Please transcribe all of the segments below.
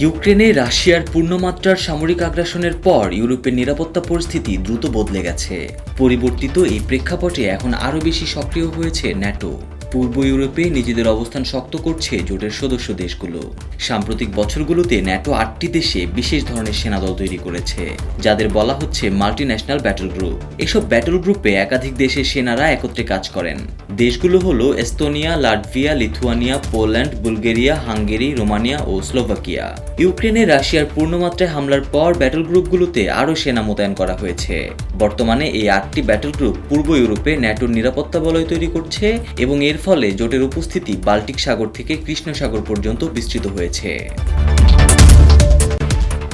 ইউক্রেনে রাশিয়ার পূর্ণমাত্রার সামরিক আগ্রাসনের পর ইউরোপের নিরাপত্তা পরিস্থিতি দ্রুত বদলে গেছে। পরিবর্তিত এই প্রেক্ষাপটে এখন আরও বেশি সক্রিয় হয়েছে ন্যাটো। পূর্ব ইউরোপে নিজেদের অবস্থান শক্ত করছে জোটের সদস্য দেশগুলো। সাম্প্রতিক বছরগুলোতে ন্যাটো আটটি দেশে বিশেষ ধরনের সেনাদল তৈরি করেছে, যাদের বলা হচ্ছে মাল্টি ন্যাশনাল ব্যাটল গ্রুপ এসব ব্যাটল গ্রুপে একাধিক দেশের সেনারা একত্রে কাজ করেন। দেশগুলো হলো Estonia, Latvia, Lithuania, Poland, Bulgaria, Hungary, Romania ও স্লোভাকিয়া। ইউক্রেনে রাশিয়ার পূর্ণমাত্রায় হামলার পর ব্যাটল গ্রুপগুলোতে আরও সেনা মোতায়েন করা হয়েছে। বর্তমানে এই আটটি ব্যাটল গ্রুপ পূর্ব ইউরোপে ন্যাটোর নিরাপত্তা বলয় তৈরি করছে এবং এর ফলে জোটের উপস্থিতি বাল্টিক সাগর থেকে কৃষ্ণ সাগর পর্যন্ত বিস্তৃত হয়েছে।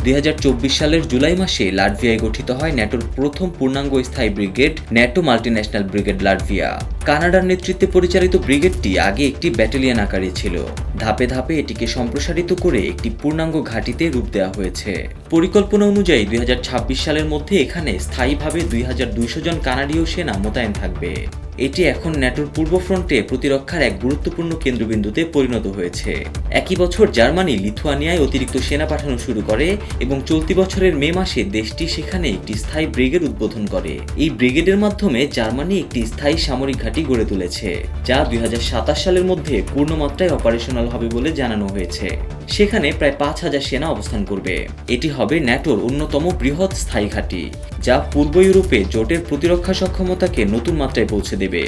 দুই হাজার চব্বিশ সালের জুলাই মাসে লাটভিয়ায় গঠিত হয় ন্যাটোর প্রথম পূর্ণাঙ্গ স্থায়ী brigade, NATO multinational brigade Latvia. কানাডার নেতৃত্বে পরিচালিত ব্রিগেডটি আগে একটি ব্যাটালিয়ন আকারে ছিল। ধাপে ধাপে এটিকে সম্প্রসারিত করে একটি পূর্ণাঙ্গ ঘাঁটিতে রূপ দেওয়া হয়েছে। পরিকল্পনা অনুযায়ী দুই হাজার ছাব্বিশ সালের মধ্যে এখানে স্থায়ীভাবে দুই হাজার দুইশ জন কানাডীয় সেনা মোতায়েন থাকবে। এটি এখন ন্যাটোর পূর্ব ফ্রন্টে প্রতিরক্ষার এক গুরুত্বপূর্ণ কেন্দ্রবিন্দুতে পরিণত হয়েছে। একই বছর জার্মানি, লিথুয়ানিয়ায় অতিরিক্ত সেনা পাঠানো শুরু করে এবং চলতি বছরের মে মাসে দেশটি সেখানে একটি স্থায়ী ব্রিগেড উদ্বোধন করে। এই ব্রিগেডের মাধ্যমে জার্মানি একটি স্থায়ী সামরিক ঘাঁটি গড়ে তুলেছে, যা দুই হাজার সাতাশ সালের মধ্যে পূর্ণমাত্রায় অপারেশনাল হবে বলে জানানো হয়েছে। সেখানে প্রায় পাঁচ হাজার সেনা অবস্থান করবে। এটি হবে ন্যাটোর অন্যতম বৃহৎ স্থায়ী ঘাঁটি, যা পূর্ব ইউরোপে জোটের প্রতিরক্ষা সক্ষমতাকে নতুন মাত্রায় পৌঁছে দেবে।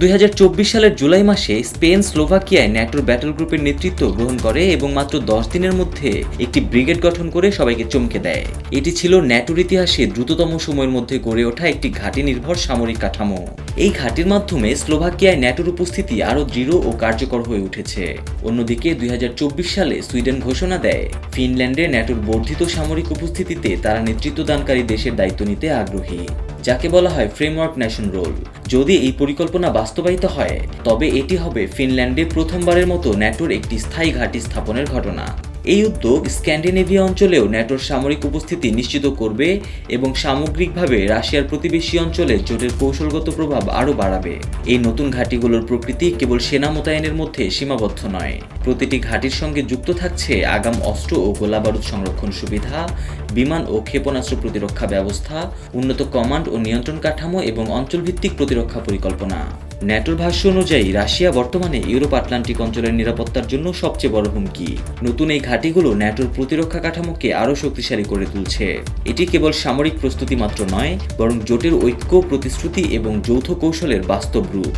দুই সালের জুলাই মাসে স্পেন স্লোভাকিয়ায় ন্যাটোর ব্যাটল গ্রুপের নেতৃত্ব গ্রহণ করে এবং মাত্র দশ দিনের মধ্যে একটি ব্রিগেড গঠন করে সবাইকে চমকে দেয়। এটি ছিল ন্যাটোর ইতিহাসে দ্রুততম সময়ের মধ্যে গড়ে ওঠা একটি ঘাঁটি নির্ভর সামরিক কাঠামো। এই ঘাঁটির মাধ্যমে স্লোভাকিয়ায় ন্যাটোর উপস্থিতি আরও দৃঢ় ও কার্যকর হয়ে উঠেছে। অন্যদিকে দুই হাজার চব্বিশ সালে সুইডেন ঘোষণা দেয়, ফিনল্যান্ডে ন্যাটোর বর্ধিত সামরিক উপস্থিতিতে তারা নেতৃত্বদানকারী দেশের দায়িত্ব নিতে আগ্রহী। যাকে বলা হয় ফ্রেমওয়ার্ক ন্যাশন রোল যদি এই পরিকল্পনা বাস্তবায়িত হয়, তবে এটি হবে ফিনল্যান্ডে প্রথমবারের মতো ন্যাটোর একটি স্থায়ী ঘাঁটি স্থাপনের ঘটনা। এই উদ্যোগ স্ক্যান্ডিনেভিয়া অঞ্চলেও ন্যাটোর সামরিক উপস্থিতি নিশ্চিত করবে এবং সামগ্রিকভাবে রাশিয়ার প্রতিবেশী অঞ্চলে জোটের কৌশলগত প্রভাব আরও বাড়াবে। এই নতুন ঘাঁটিগুলোর প্রকৃতি কেবল সেনা মোতায়েনের মধ্যে সীমাবদ্ধ নয়। প্রতিটি ঘাঁটির সঙ্গে যুক্ত থাকছে আগাম অস্ত্র ও গোলাবারুদ সংরক্ষণ সুবিধা, বিমান ও ক্ষেপণাস্ত্র প্রতিরক্ষা ব্যবস্থা, উন্নত কমান্ড ও নিয়ন্ত্রণ কাঠামো এবং অঞ্চলভিত্তিক প্রতিরক্ষা পরিকল্পনা। ন্যাটোর ভাষ্য অনুযায়ী, রাশিয়া বর্তমানে ইউরোপ আটলান্টিক অঞ্চলের নিরাপত্তার জন্য সবচেয়ে বড় হুমকি। নতুন এই ঘাঁটিগুলো ন্যাটোর প্রতিরক্ষা কাঠামোকে আরও শক্তিশালী করে তুলছে। এটি কেবল সামরিক প্রস্তুতি মাত্র নয়, বরং জোটের ঐক্য, প্রতিশ্রুতি এবং যৌথ কৌশলের বাস্তব রূপ।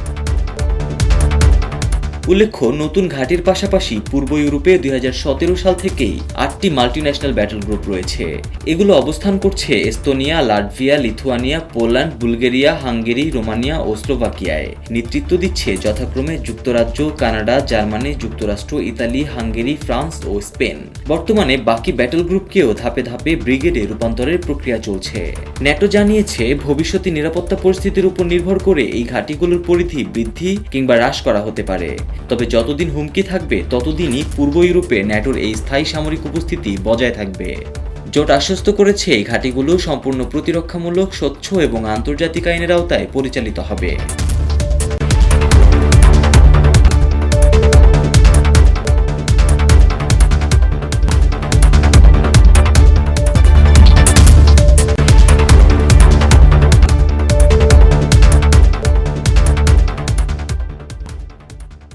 উল্লেখ্য, নতুন ঘাটির পাশাপাশি পূর্ব ইউরোপে দুই হাজার সতেরো সাল থেকেই আটটি মাল্টিন্যাশনাল ব্যাটল গ্রুপ রয়েছে। এগুলো অবস্থান করছে Estonia, Latvia, Lithuania, Poland, Bulgaria, Hungary, Romania ও স্লোভাকিয়ায়। নেতৃত্ব দিচ্ছে যথাক্রমে যুক্তরাজ্য, কানাডা, জার্মানি, যুক্তরাষ্ট্র, ইতালি, হাঙ্গেরি, ফ্রান্স ও স্পেন। বর্তমানে বাকি ব্যাটল গ্রুপকেও ধাপে ধাপে ব্রিগেডে রূপান্তরের প্রক্রিয়া চলছে। ন্যাটো জানিয়েছে, ভবিষ্যতে নিরাপত্তা পরিস্থিতির উপর নির্ভর করে এই ঘাঁটিগুলোর পরিধি বৃদ্ধি কিংবা হ্রাস করা হতে পারে। তবে যতদিন হুমকি থাকবে, ততদিনই পূর্ব ইউরোপে ন্যাটোর এই স্থায়ী সামরিক উপস্থিতি বজায় থাকবে। জোট আশ্বস্ত করেছে, এই ঘাঁটিগুলো সম্পূর্ণ প্রতিরক্ষামূলক, স্বচ্ছ এবং আন্তর্জাতিক আইনের আওতায় পরিচালিত হবে।